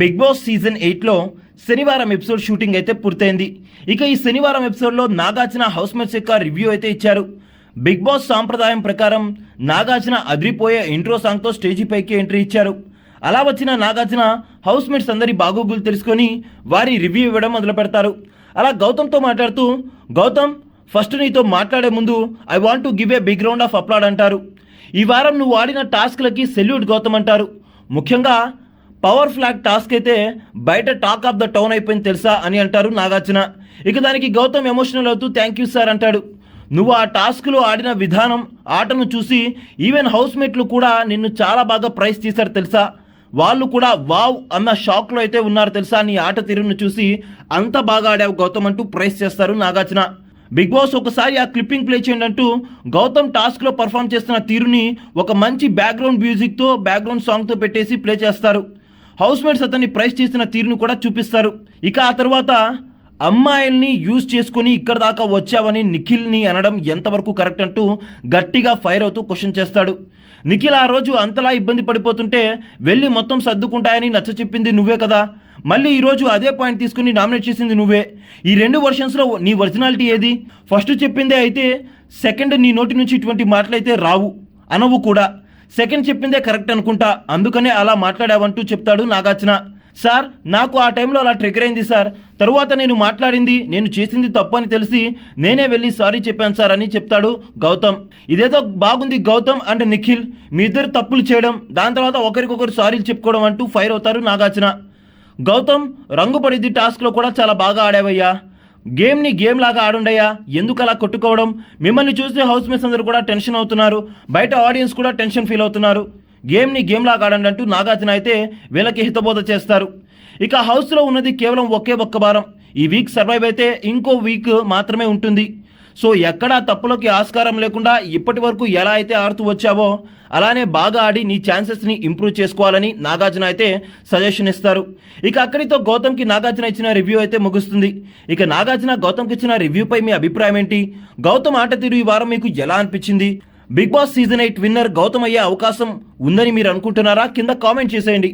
Big Boss season ఎయిట్లో శనివారం episode shooting అయితే పూర్తయింది. ఇక ఈ శనివారం ఎపిసోడ్లో నాగార్జున హౌస్ మేట్స్ యొక్క రివ్యూ అయితే ఇచ్చారు. బిగ్ బాస్ సాంప్రదాయం ప్రకారం నాగార్జున అదిరిపోయే ఇంట్రో సాంగ్తో స్టేజీ పైకి ఎంట్రీ ఇచ్చారు. అలా వచ్చిన నాగార్జున హౌస్ మేట్స్ అందరి బాగోగులు తెలుసుకొని వారి రివ్యూ ఇవ్వడం మొదలు పెడతారు. అలా గౌతమ్తో మాట్లాడుతూ గౌతమ్ ఫస్ట్ నీతో మాట్లాడే ముందు I want to give a big round of applause అంటారు. ఈ వారం నువ్వు ఆడిన టాస్క్లకి సెల్యూట్ గౌతమ్ అంటారు. ముఖ్యంగా పవర్ ఫ్లాగ్ టాస్క్ అయితే బయట టాక్ ఆఫ్ ద టౌన్ అయిపోయింది తెలుసా అని అంటారు నాగార్జున. ఇక దానికి గౌతమ్ ఎమోషనల్ అవుతూ థ్యాంక్ యూ సార్ అంటాడు. నువ్వు ఆ టాస్క్లో ఆడిన విధానం ఆటను చూసి ఈవెన్ హౌస్మేట్లు కూడా నిన్ను చాలా బాగా ప్రైజ్ తీశారు తెలుసా? వాళ్ళు కూడా వావ్ అన్న షాక్లో అయితే ఉన్నారు తెలుసా? నీ ఆట తీరును చూసి అంత బాగా ఆడావు గౌతమ్ అంటూ ప్రైజ్ చేస్తారు నాగార్జున. బిగ్ బాస్ ఒకసారి ఆ క్లిప్పింగ్ ప్లే చేయండి అంటూ గౌతమ్ టాస్క్లో పర్ఫామ్ చేస్తున్న తీరుని ఒక మంచి బ్యాక్గ్రౌండ్ మ్యూజిక్తో బ్యాక్గ్రౌండ్ సాంగ్తో పెట్టేసి ప్లే చేస్తారు. హౌస్ మేట్స్ అతన్ని ప్రైజ్ చేసిన తీరును కూడా చూపిస్తారు. ఇక ఆ తర్వాత అమ్మాయిల్ని యూజ్ చేసుకుని ఇక్కడ దాకా వచ్చావని నిఖిల్ని అనడం ఎంతవరకు కరెక్ట్ అంటూ గట్టిగా ఫైర్ అవుతూ క్వశ్చన్ చేస్తాడు. నిఖిల్ ఆ రోజు అంతలా ఇబ్బంది పడిపోతుంటే వెళ్ళి మొత్తం సర్దుకుంటాయని నచ్చ చెప్పింది నువ్వే కదా. మళ్ళీ ఈరోజు అదే పాయింట్ తీసుకుని నామినేట్ చేసింది నువ్వే. ఈ రెండు వర్షన్స్లో నీ ఒరిజినాలిటీ ఏది? ఫస్ట్ చెప్పిందే అయితే సెకండ్ నీ నోటి నుంచి ఇటువంటి మాటలైతే రావు. అనవు కూడా. సెకండ్ చెప్పిందే కరెక్ట్ అనుకుంటా. అందుకనే అలా మాట్లాడావంటూ చెప్తాడు నాగార్జున. సార్ నాకు ఆ టైంలో అలా ట్రిగర్ అయింది సార్. తరువాత నేను మాట్లాడింది నేను చేసింది తప్పు అని తెలిసి నేనే వెళ్ళి సారీ చెప్పాను సార్ అని చెప్తాడు గౌతమ్. ఇదేదో బాగుంది గౌతమ్ అండ్ నిఖిల్. మీ ఇద్దరు తప్పులు చేయడం దాని తర్వాత ఒకరికొకరు సారీలు చెప్పుకోవడం అంటూ ఫైర్ అవుతారు నాగార్జున. గౌతమ్ రంగుపడిద్ది టాస్క్లో కూడా చాలా బాగా ఆడావయ్యా. గేమ్ని గేమ్ లాగా ఆడుండయ్యా. ఎందుకు అలా కొట్టుకోవడం? మిమ్మల్ని చూస్తే హౌస్ మేట్స్ అందరూ కూడా టెన్షన్ అవుతున్నారు. బయట ఆడియన్స్ కూడా టెన్షన్ ఫీల్ అవుతున్నారు. గేమ్ని గేమ్ లాగా ఆడండి అంటూ నాగార్జున అయితే వీళ్ళకి హితబోధ చేస్తారు. ఇక హౌస్లో ఉన్నది కేవలం ఒకే ఒక్క వారం ఈ వీక్ సర్వైవ్ అయితే ఇంకో వీక్ మాత్రమే ఉంటుంది. సో ఎక్కడా తప్పులకి ఆస్కారం లేకుండా ఇప్పటి వరకు ఎలా అయితే ఆడుతూ వచ్చావో అలానే బాగా ఆడి నీ ఛాన్సెస్ని ఇంప్రూవ్ చేసుకోవాలని నాగార్జున అయితే సజెషన్ ఇస్తారు. ఇక అక్కడితో గౌతమ్కి నాగార్జున ఇచ్చిన రివ్యూ అయితే ముగుస్తుంది. ఇక నాగార్జున గౌతమ్కి ఇచ్చిన రివ్యూపై మీ అభిప్రాయం ఏంటి? గౌతమ్ ఆట తీరు ఈ వారం మీకు ఎలా అనిపించింది? Bigg Boss season eight winner Gautham అయ్యే అవకాశం ఉందని మీరు అనుకుంటున్నారా? కింద కామెంట్ చేసేయండి.